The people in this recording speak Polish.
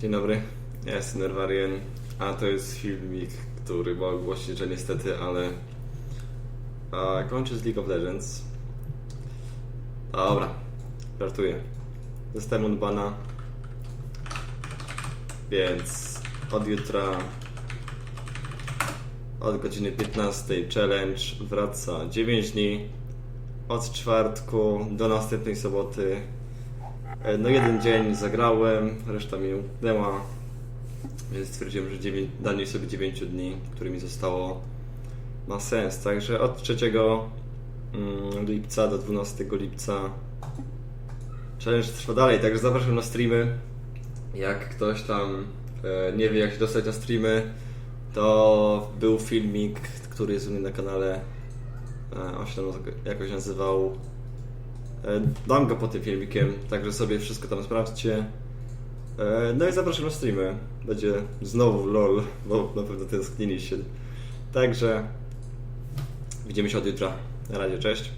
Dzień dobry, ja jestem Nerwarien, a to jest filmik, który ma ogłosić, że niestety, ale a, kończę z League of Legends. Dobra, żartuję. Dostałem unbana, więc od jutra od godziny 15 challenge wraca 9 dni. Od czwartku do następnej soboty No jeden dzień zagrałem, reszta mi umknęła, więc stwierdziłem, że dziewię- danie sobie 9 dni, które mi zostało, ma sens. Także od 3 mm, lipca do 12 lipca challenge trwa dalej, także zapraszam na streamy. Jak ktoś tam e, nie wie jak się dostać na streamy, to był filmik, który jest u mnie na kanale, e, on się tam jakoś nazywał E, Dam go po tym filmikiem, także sobie wszystko tam sprawdźcie. E, No i zapraszam na streamy. Będzie znowu LOL, bo na pewno tęskniliście. Także widzimy się od jutra. Na razie, cześć.